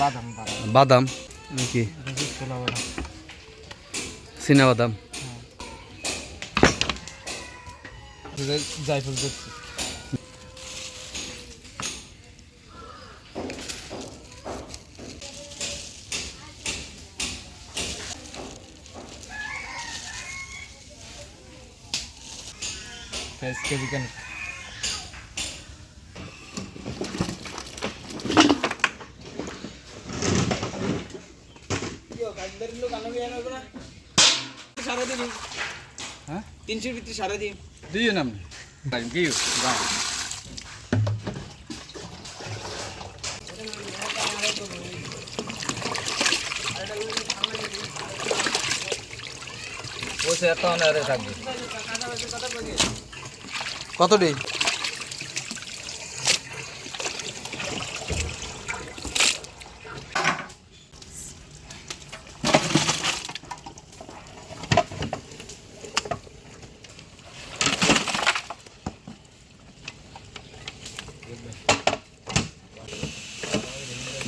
বাদাম বাদাম। নাকি? চীনা বাদাম? এটা জায়ফল ফেস কেজি কেন? হ্যাঁ? তিনশোর ভিতরে সারা দিন দিয়ে নাম থাকবে। কত ডে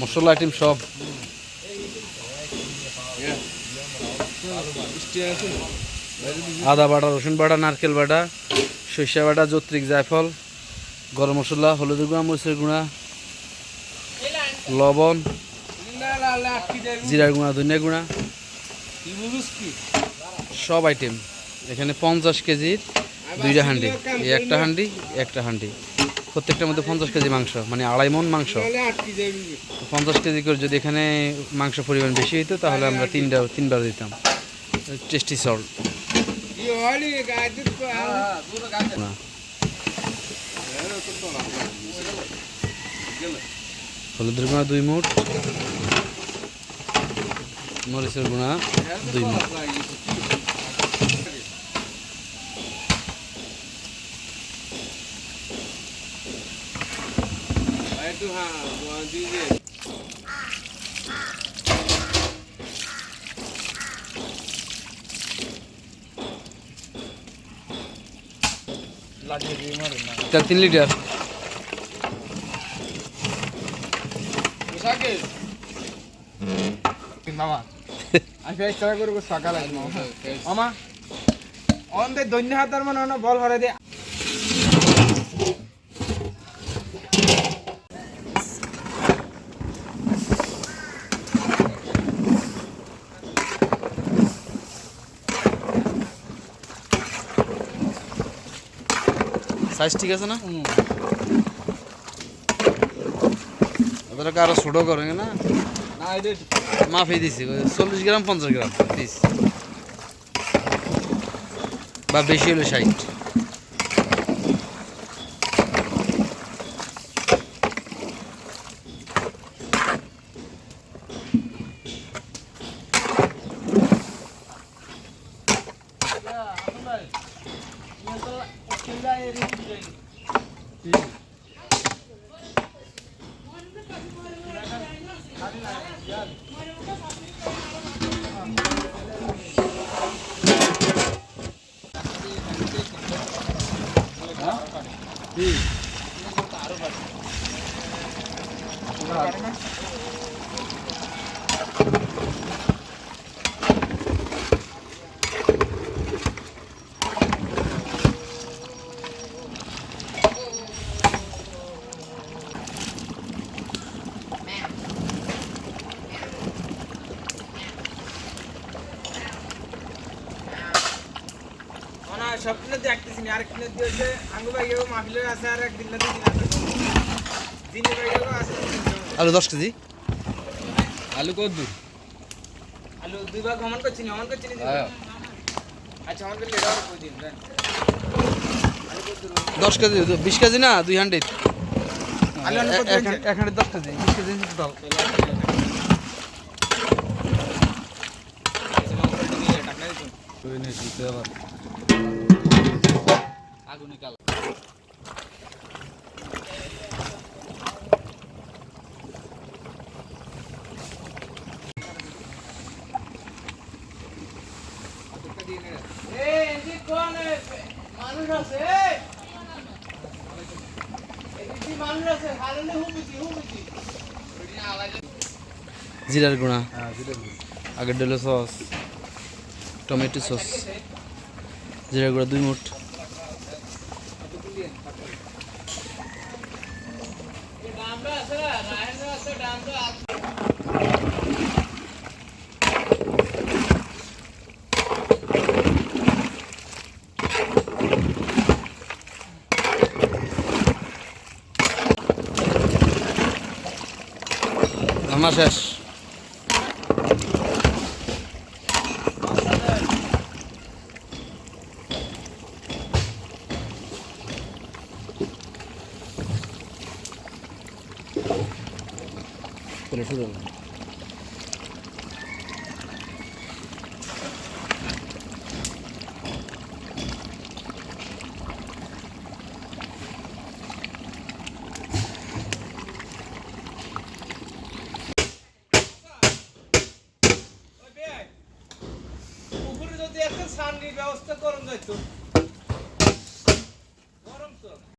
মশলা আইটেম সব। আদা বাটা, রসুন বাটা, নারকেল বাটা, সরিষা বাটা, যত্রিক জায়ফল, গরম মশলা হলুদের গুঁড়া, মরিচের গুঁড়া, লবণ, জিরার গুঁড়া, ধনিয়া গুঁড়া, সব আইটেম এখানে পঞ্চাশ কেজির দুইটা হান্ডি। এই একটা হান্ডি একটা হান্ডি। প্রত্যেকটার মধ্যে পঞ্চাশ কেজি মাংস মানে আড়াই মন মাংস। পঞ্চাশ কেজি করে যদি এখানে মাংস পরিমাণ বেশি হইতো, তাহলে আমরা তিনটা তিনবার দিতাম। Tasty salt. হলুদের গুঁড়া দুই মুঠ মরিচের গুঁড়া দুই মুঠ লাগিয়ে দিয়ে মারুন না তেল তিন লিটার সকালে অন্তে দৈন্য হাতার মানে বল ভরে দে। সাইজ ঠিক আছে না? ওদেরকে আরও ছোট করে না? মাফি দিছি চল্লিশ গ্রাম পঞ্চাশ গ্রাম পিস বা বেশি হলে ষাট। না সব আর আঙ্গু মাহফিলে আছে আর এক দিনে আছে। আলু দশ কেজি? আলু কত আলু দুই ভাগ ভ্রমণ করছি না ভ্রমণ করছি না আচ্ছা করলে কই দিন দশ কেজি বিশ কেজি না দুই হান্ড্রেড? এক দশ কেজি বিশ কেজি আগুনে কাল মানুষ আছে মানুষ আছে জিরার হ্যাঁ জিরে গুঁড়ো। আগের ডেলো সস টমেটো সস। জিরার গুঁড়া দুই মুঠ। Vamos করে শুরু সান্ডির ব্যবস্থা করুন যাইতো